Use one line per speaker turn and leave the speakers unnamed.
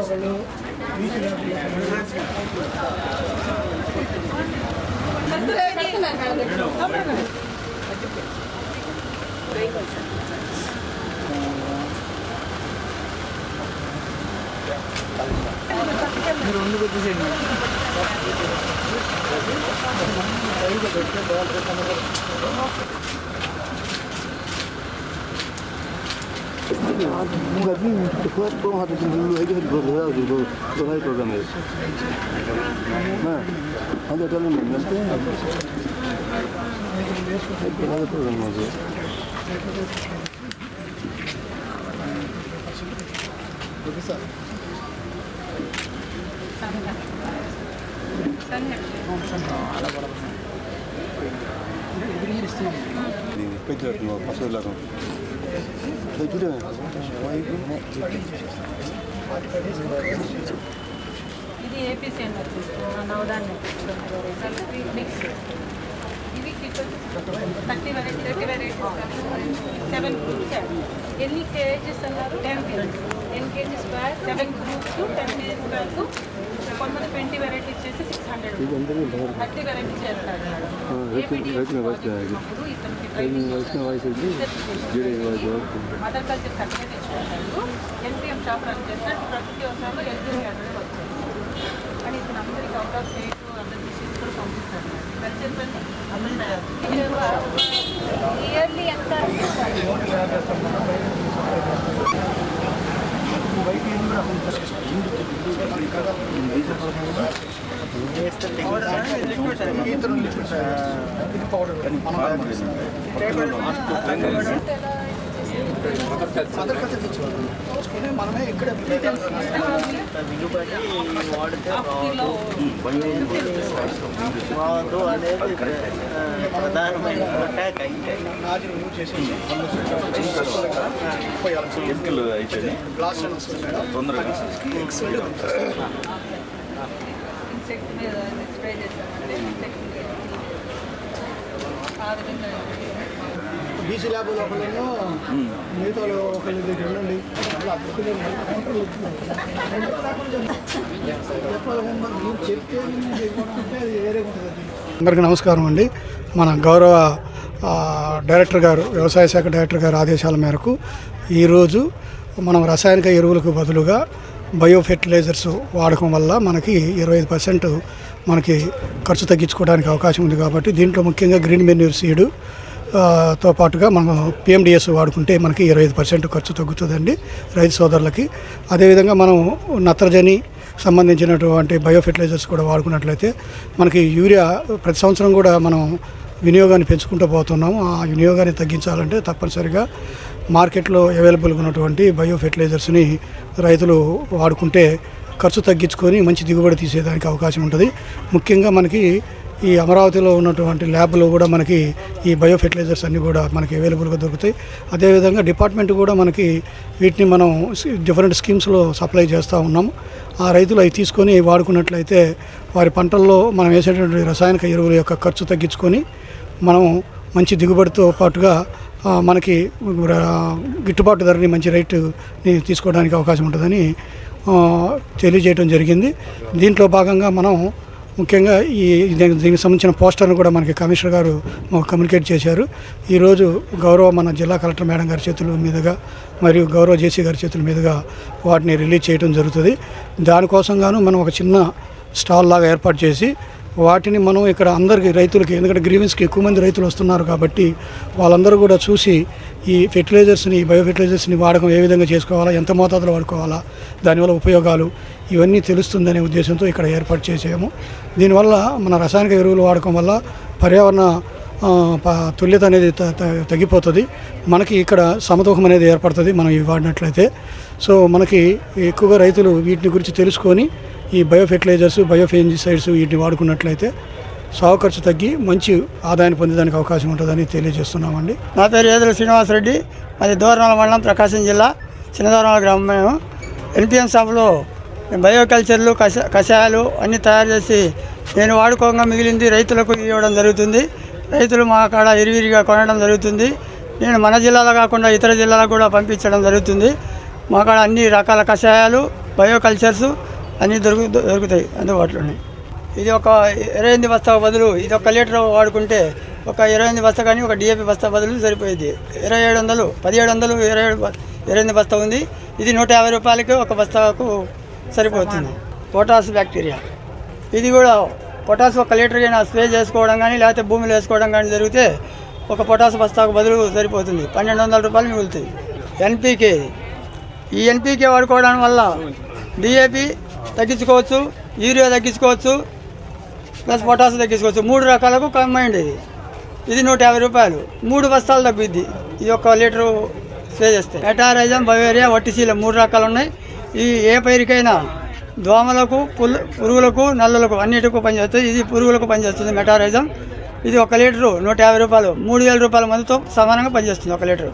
ఒకళ్ళు బీసీ
మీరు రెండు పెట్టేసేయండి
누가 그거 하도 좀 일로 해결해 줘야지 그 전화 프로그램에 네 한대 달면 몇대 전화 프로그램 맞아 여기서 싼다 싼다 싼다 알아보라고 네, 페이지 같은 거, 박수 올라가고.
ఇది ఏపీసీ అని వచ్చేస్తుంది నవధాన్యం. మిక్స్ ఇవి thirty variety thirty varieties seven groups ఎన్ని కేజెస్ అన్నారు? Ten kgs ten kgs bag seven groups ten kgs bag twenty varieties చేసి సిక్స్ హండ్రెడ్ థర్టీ
జీడే వయసు
మదర్ కల్చర్ సర్టిఫికేట్ ఇచ్చుకుంటారు ఎన్పిఎం షాప్ రన్ చేస్తారు. ప్రకృతి వ్యవసాయంలో ఎల్జీ హండ్రెడ్ వచ్చారు కానీ ఇతను అందరికి అవుట్ ఆఫ్ స్టేట్ అందరి కూడా పంపిస్తారు ఇయర్లీ ఎంత
ఇది పౌడర్ మదర్ కల్చర్ తెచ్చుకోవాలి తెచ్చుకొని మనమే ఇక్కడ
అనేది ప్రధానమైన
నాజులు యూజ్ చేసేసి పోయాలి
ఎన్నికలు అయిపోయినాయి
గ్లాస్ అని వస్తుంది మేడం
తొందరగా
ఎక్సలెంట్
ఇన్సెక్ట్ మీద. స్ప్రే చేస్తామంటే ఇన్సెక్ట్ ఆ విధంగా
బీసీ ల్యాబ్ ఒకళ్ళేమో మిగతా వాళ్ళు ఒకళ్ళ దగ్గర ఉండండి. చెప్తే అందరికీ నమస్కారం అండి. మన గౌరవ డైరెక్టర్ గారు వ్యవసాయ శాఖ డైరెక్టర్ గారు ఆదేశాల మేరకు ఈరోజు మనం రసాయనిక ఎరువులకు బదులుగా బయో ఫెర్టిలైజర్స్ వాడకం వల్ల మనకి ఇరవై ఐదు పర్సెంట్ మనకి ఖర్చు తగ్గించుకోవడానికి అవకాశం ఉంది కాబట్టి దీంట్లో ముఖ్యంగా గ్రీన్ మెన్యూర్ సీడు తో పాటుగా మనం పిఎండిఎస్ వాడుకుంటే మనకి ఇరవై ఐదు పర్సెంట్ ఖర్చు తగ్గుతుందండి రైతు సోదరులకి. అదేవిధంగా మనం నత్రజని సంబంధించినటువంటి బయో ఫెర్టిలైజర్స్ కూడా వాడుకున్నట్లయితే మనకి యూరియా ప్రతి సంవత్సరం కూడా మనం వినియోగాన్ని పెంచుకుంటూ పోతున్నాము. ఆ వినియోగాన్ని తగ్గించాలంటే తప్పనిసరిగా మార్కెట్లో అవైలబుల్గా ఉన్నటువంటి బయో ఫెర్టిలైజర్స్ని రైతులు వాడుకుంటే ఖర్చు తగ్గించుకొని మంచి దిగుబడి తీసేదానికి అవకాశం ఉంటుంది. ముఖ్యంగా మనకి ఈ అమరావతిలో ఉన్నటువంటి ల్యాబ్లో కూడా మనకి ఈ బయో ఫెర్టిలైజర్స్ అన్నీ కూడా మనకి అవైలబుల్గా దొరుకుతాయి. అదేవిధంగా డిపార్ట్మెంట్ కూడా మనకి వీటిని మనం డిఫరెంట్ స్కీమ్స్లో సప్లై చేస్తూ ఉన్నాం ఆ రైతులు అవి తీసుకొని వాడుకున్నట్లయితే వారి పంటల్లో మనం వేసేటువంటి రసాయనిక ఎరువుల యొక్క ఖర్చు తగ్గించుకొని మనం మంచి దిగుబడితో పాటుగా మనకి గిట్టుబాటు ధరని మంచి రేటుని తీసుకోవడానికి అవకాశం ఉంటుందని తెలియజేయడం జరిగింది. దీంట్లో భాగంగా మనం ముఖ్యంగా ఈ దీనికి దీనికి సంబంధించిన పోస్టర్ను కూడా మనకి కమిషనర్ గారు కమ్యూనికేట్ చేశారు. ఈరోజు గౌరవ మన జిల్లా కలెక్టర్ మేడం గారి చేతుల మీదుగా మరియు గౌరవ జేసీ గారి చేతుల మీదుగా వాటిని రిలీజ్ చేయడం జరుగుతుంది. దానికోసం గాను మనం ఒక చిన్న స్టాల్ లాగా ఏర్పాటు చేసి వాటిని మనం ఇక్కడ అందరికీ రైతులకి ఎందుకంటే గ్రీవెన్స్కి ఎక్కువ మంది రైతులు వస్తున్నారు కాబట్టి వాళ్ళందరూ కూడా చూసి ఈ ఫెర్టిలైజర్స్ని బయో ఫెర్టిలైజర్స్ని వాడకం ఏ విధంగా చేసుకోవాలా ఎంత మోతాదులో వాడుకోవాలా దానివల్ల ఉపయోగాలు ఇవన్నీ తెలుస్తుందనే ఉద్దేశంతో ఇక్కడ ఏర్పాటు చేసాము దీనివల్ల మన రసాయనిక ఎరువులు వాడకం వల్ల పర్యావరణ ప- తుల్యత అనేది త- త- తగ్గిపోతుంది. మనకి ఇక్కడ సమతూకం అనేది ఏర్పడుతుంది మనం ఇవి వాడినట్లయితే. సో మనకి ఎక్కువగా రైతులు వీటిని గురించి తెలుసుకొని ఈ బయో ఫెర్టిలైజర్స్ బయో ఫెంజిసైడ్స్ వీటిని వాడుకున్నట్లయితే సాగు ఖర్చు తగ్గి మంచి ఆదాయం పొందేదానికి అవకాశం ఉంటుందని తెలియజేస్తున్నామండి.
నా పేరు ఏదుల శ్రీనివాసరెడ్డి. అది దూరణాల మండలం ప్రకాశం జిల్లా చిన్నదూరణాల గ్రామం మేము. ఎన్పిఎం షాప్లో బయోకల్చర్లు కష కషాయాలు అన్నీ తయారు చేసి నేను వాడుకోగా మిగిలింది రైతులకు ఇవ్వడం జరుగుతుంది. రైతులు మా కాడ ఇరివిరిగా కొనడం జరుగుతుంది. నేను మన జిల్లాలో కాకుండా ఇతర జిల్లాలకు కూడా పంపించడం జరుగుతుంది. మా కాడ అన్ని రకాల కషాయాలు బయోకల్చర్స్ అన్నీ దొరుకు దొరుకుతాయి అందుబాటులో ఉన్నాయి ఇది ఒక ఇరవై ఎనిమిది బస్తా బదులు ఇది ఒక లీటర్ వాడుకుంటే ఒక ఇరవై ఎనిమిది బస్తా కానీ ఒక డిఏపి బస్తా బదులు సరిపోయేది. ఇరవై ఏడు వందలు పదిహేడు వందలు ఇరవై ఏడు ఇరవై ఎనిమిది బస్తా ఉంది. ఇది నూట యాభై రూపాయలకి ఒక బస్తాకు సరిపోతుంది. Potash bacteria. ఇది కూడా పొటాస్ ఒక లీటర్ అయినా స్ప్రే చేసుకోవడం కానీ లేకపోతే భూమిలో వేసుకోవడం కానీ జరిగితే ఒక పొటాస్ బస్తాకు బదులు సరిపోతుంది. పన్నెండు వందల రూపాయలు మిగులుతుంది ఎన్పీకే. ఈ ఎన్పీకే వాడుకోవడం వల్ల డిఏపి తగ్గించుకోవచ్చు యూరియా తగ్గించుకోవచ్చు ప్లస్ పొటాస్ తగ్గించుకోవచ్చు. మూడు రకాలకు కంబైండ్ ఇది. ఇది నూట యాభై రూపాయలు. మూడు బస్తాలు తగ్గుద్ది. ఇది ఒక లీటరు స్ప్రే చేస్తే. మెటారైజం బవేరియా వట్టిసీల మూడు రకాలు ఉన్నాయి. ఈ ఏ పైరుకైనా దోమలకు పుల్ పురుగులకు నల్లలకు అన్నిటికీ పనిచేస్తుంది ఇది పురుగులకు పనిచేస్తుంది మెటారైజం ఇది ఒక లీటరు నూట యాభై రూపాయలు. మూడు వేల రూపాయల మందుతో సమానంగా పనిచేస్తుంది ఒక లీటరు.